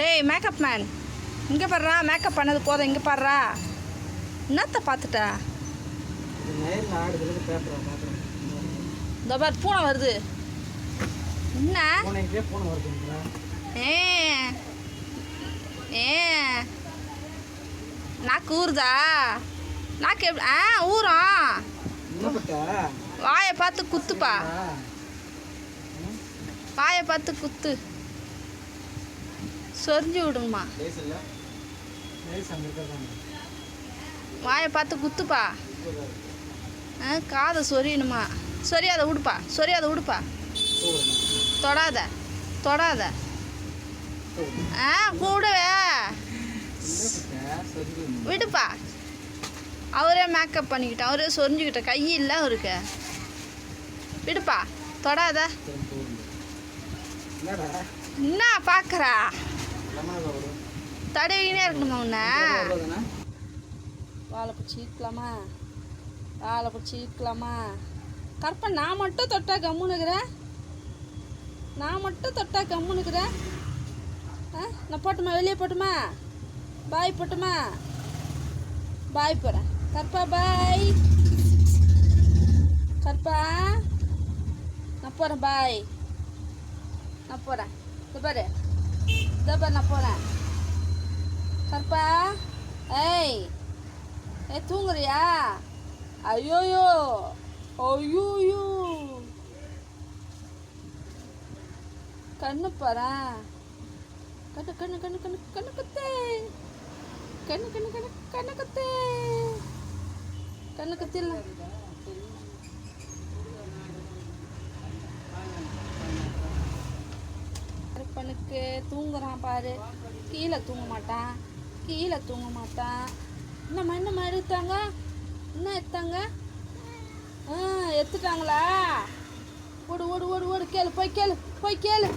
டேய் makeup man இங்கே பாடுறா மேக்கப் பண்ணது போதும் இங்கே பாடுறா என்னத்த பார்த்துட்டா? இந்த பார் பூனை வருது. என்ன? ஏ. ஏ. நாக்கு ஊறுதா? நாக்கு எப்படி ஆ ஊறும் வாயை பார்த்து குத்துப்பா. வாயை பார்த்து குத்து. சொரிஞ்சு விடுங்கம்மா இருக்கிறதாங்க வாயை பார்த்து குத்துப்பா. காதை சொரியணுமா? சொரியாத விடுப்பா சொரியாத விடுப்பா தொடாத. தொடாத. ஆ கூடவே. விடுப்பா. அவரே மேக்கப் பண்ணிக்கிட்ட அவரே சொரிஞ்சுக்கிட்ட. கை இல்லை அவருக்கு. விடுப்பா. தொடாத. என்ன பார்க்குறா? தடவிக்கினே இருக்கணுமா உன்னை? வாழை பிடிச்சி இழுக்கலாமா? வாழை பிடிச்சி இழுக்கலாமா? கற்பை நான் மட்டும் தொட்டா கம்முனுக்குறேன் நான் மட்டும் தொட்டா கம்முனுக்குறேன் ஆ? நான் போட்டுமா? வெளியே போட்டுமா? பாய் போட்டுமா? பாய் போகிறேன் கற்பா பாய். கற்பா. நான் போகிறேன் பாய். நான் போகிறேன் பாரு. இதோ பாரு நான் போகிறேன் கற்பா ஏய் ஏ தூங்குறியா ஐயோயோ ஐயோயோ கண்ணு பாரேன் கண்ணு கண்ணு கண்ணு கண்ணு கண்ணு குத்து கண்ணு கண்ணு கண்ணு கண்ணு குத்து கண்ணு குத்தில பண்ணுக்கு தூங்குறான் பாரு. கீழே தூங்க மாட்டான். கீழே தூங்க மாட்டான். என்னம்மா என்னம்மா எடுத்தாங்க என்ன எடுத்தாங்க? ஆ எடுத்துட்டாங்களா? ஓடு ஓடு ஓடு ஓடு கேளு போய் கேளு போய் கேளு.